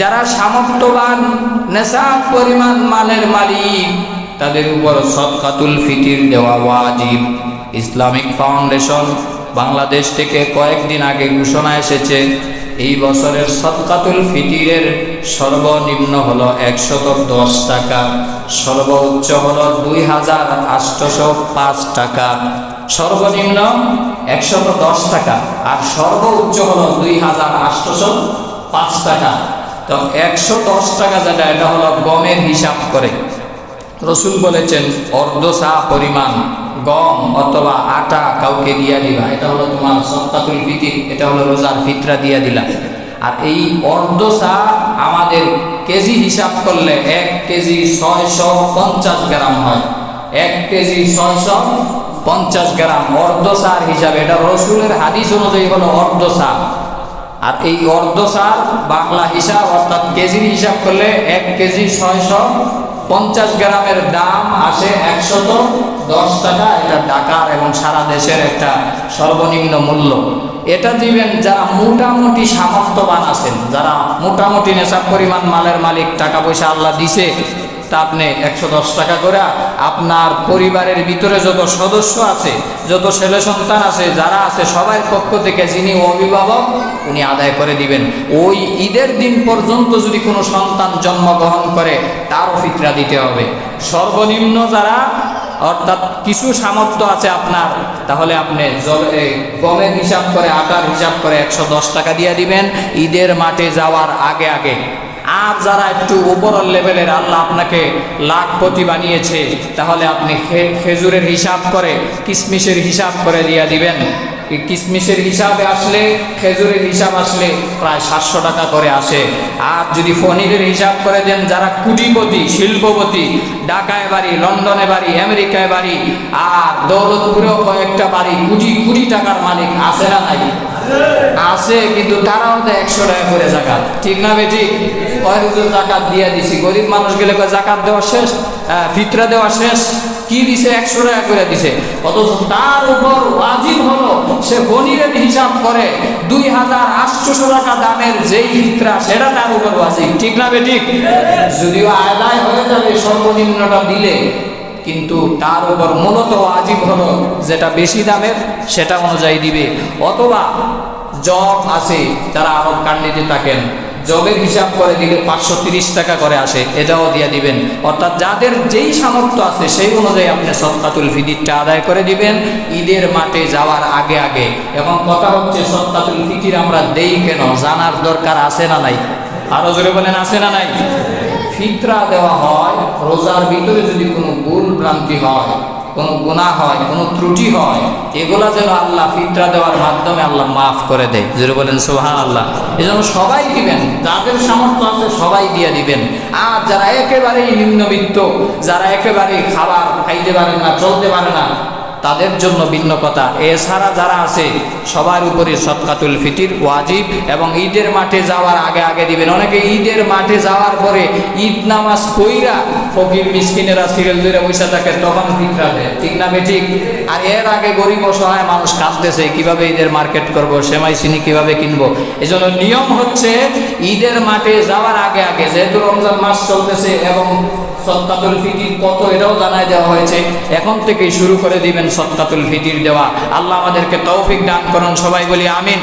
যারা সামর্থ্যবান নেশাব পরিমাণ মালের মালিক, তাদের উপর সৎকাতুল ফিতির দেওয়া ওয়াজিব। ইসলামিক ফাউন্ডেশন বাংলাদেশ থেকে কয়েকদিন আগে ঘোষণা এসেছে, এই বছরের সৎকাতুল ফিতিরের সর্বনিম্ন হল একশত দশ টাকা, সর্বোচ্চ হল দুই হাজার আটশোশো পাঁচ টাকা। সর্বনিম্ন একশত দশ টাকা, আর সর্বোচ্চ হল দুই হাজার আটশোশো পাঁচ টাকা। তো একশো দশ টাকা যেটা, এটা হলো গমের হিসাব করে। রসুল বলেছেন অর্ধসা পরিমাণ গম অথবা আটা কাউকে দিয়া দিবা। এটা হলো তোমার সত্তাতুল ফিতির, এটা হলো রোজার ফিতরা দিয়া দিলা। আর এই অর্ধসা আমাদের কেজি হিসাব করলে এক কেজি ছয়শো পঞ্চাশ গ্রাম হয়। এক কেজি ছয়শো পঞ্চাশ গ্রাম অর্ধসার হিসাবে। এটা রসুলের হাদিস অনুযায়ী হলো অর্ধসা আর এই অর্ধসার বাংলা হিসাব, অর্থাৎ কেজির হিসাব করলে এক কেজি ছয়শো পঞ্চাশ গ্রামের দাম আসে একশত দশ টাকা। এটা ঢাকার এবং সারা দেশের একটা সর্বনিম্ন মূল্য। এটা দিবেন যারা মোটামুটি সামর্থ্যবান আছেন, যারা মোটামুটি নেশাব পরিমাণ, মালের মালিক, টাকা পয়সা আল্লাহ দিছে তা আপনি একশো দশ টাকা করে আপনার পরিবারের ভিতরে যত সদস্য আছে, যত ছেলে সন্তান আছে, যারা আছে, সবার পক্ষ থেকে যিনি অভিভাবক, উনি আদায় করে দিবেন। ওই ঈদের দিন পর্যন্ত যদি কোনো সন্তান জন্মগ্রহণ করে, তারও ফিতরা দিতে হবে। সর্বনিম্ন যারা, অর্থাৎ কিছু সামর্থ্য আছে আপনার, তাহলে আপনি গমের হিসাব করে, আটার হিসাব করে একশো দশ টাকা দিয়ে দিবেন। ঈদের মাঠে যাওয়ার আগে আগে। আর যারা একটু উপরের লেভেলের, আল্লাহ আপনাকে লাখপতি বানিয়েছে, তাহলে আপনি খেজুরের হিসাব করে, কিসমিসের হিসাব করে দিয়ে দিবেন। কিসমিসের হিসাবে আসলে, খেজুরের হিসাব আসলে প্রায় সাতশো টাকা করে আসে। আর যদি পনিরের হিসাব করে দেন, যারা কুটিপতি, শিল্পপতি, ঢাকায় বাড়ি, লন্ডনে বাড়ি, আমেরিকায় বাড়ি, আর দৌলতপুরেও কয়েকটা বাড়ি, কোটি কোটি টাকার মালিক আছে না নাই? আছে, কিন্তু তারাও তো একশো টাকা করে জাকাত। ঠিক না বেটি হুজুর জাকাত দিয়ে দিছি। গরিব মানুষ গেলে জাকাত দেওয়া শেষ ফিতরা দেওয়া শেষ, কি দিছে? একশো টাকা করে দিছে। অথচ তার উপর ওয়াজিব হলো, সে পনিরের হিসাব করে, দুই হাজার আটশোশো টাকা দামের যেই ফিতরা, সেটা তার উপর ওয়াজিব। ঠিক না বেঠিক? যদিও আদায় হয়ে যাবে সর্বনিম্নটা দিলে, কিন্তু তার উপর মূলত আজিব হলো যেটা বেশি দামের, সেটা অনুযায়ী দিবে। অথবা জব আছে, যারা আরব কান্ডিতে থাকেন জবের হিসাব করে দিলে পাঁচশো টাকা করে আসে, এটাও দিয়ে দিবেন। অর্থাৎ যাদের যেই সামর্থ্য আছে, সেই অনুযায়ী আপনি সৎকাতুল ফিদিরটা আদায় করে দিবেন। ঈদের মাঠে যাওয়ার আগে আগে। এবং কথা হচ্ছে সৎকাতুল ফিকির আমরা দেই কেন? জানার দরকার আছে না নাই? আরও জোরে বলেন, আছে না নাই? ফিতরা দেওয়া হয়, রোজার ভিতরে যদি কোনো ভুল ভ্রান্তি হয় কোনো গুণা হয়, কোনো ত্রুটি হয়, এগুলা যেন আল্লাহ ফিতরা দেওয়ার মাধ্যমে আল্লাহ মাফ করে দেয়। যেটা বলেন সোহান আল্লাহ এই জন্য সবাই দিবেন, যাদের সামর্থ্য আছে সবাই দিয়ে দিবেন। আর যারা একেবারেই নিম্নবিত্ত, যারা একেবারেই খাবার খাইতে পারে না, চলতে পারে না তাদের জন্য ভিন্ন কথা। এছাড়া যারা আছে, সবার উপরে সৎকাতুল ফিতির ওয়াজিব এবং ঈদের মাঠে যাওয়ার আগে আগে দিবেন। অনেকে ঈদের মাঠে যাওয়ার পরে ঈদ নামাজ কইরা ফকির মিসকিনেরা সিরিয়াল ধরে বসে থাকে, তখন ফিতরা দেয়। ঠিক না ঠিক আর এর আগে গরিব অসহায় মানুষ কাঁদতেছে, কীভাবে ঈদের মার্কেট করব, সেমাই চিনি কীভাবে কিনবো? এই জন্য নিয়ম হচ্ছে, ঈদের মাঠে যাওয়ার আগে আগে, যেহেতু রমজান মাস চলতেছে এবং সৎকাতুল ফিতির কত এটাও জানাই দেওয়া হয়েছে। এখন থেকে শুরু করে দিবেন সৎকাতুল ফিতির দেওয়া। আল্লাহ আমাদেরকে তৌফিক দান করুন, সবাই বলি আমিন।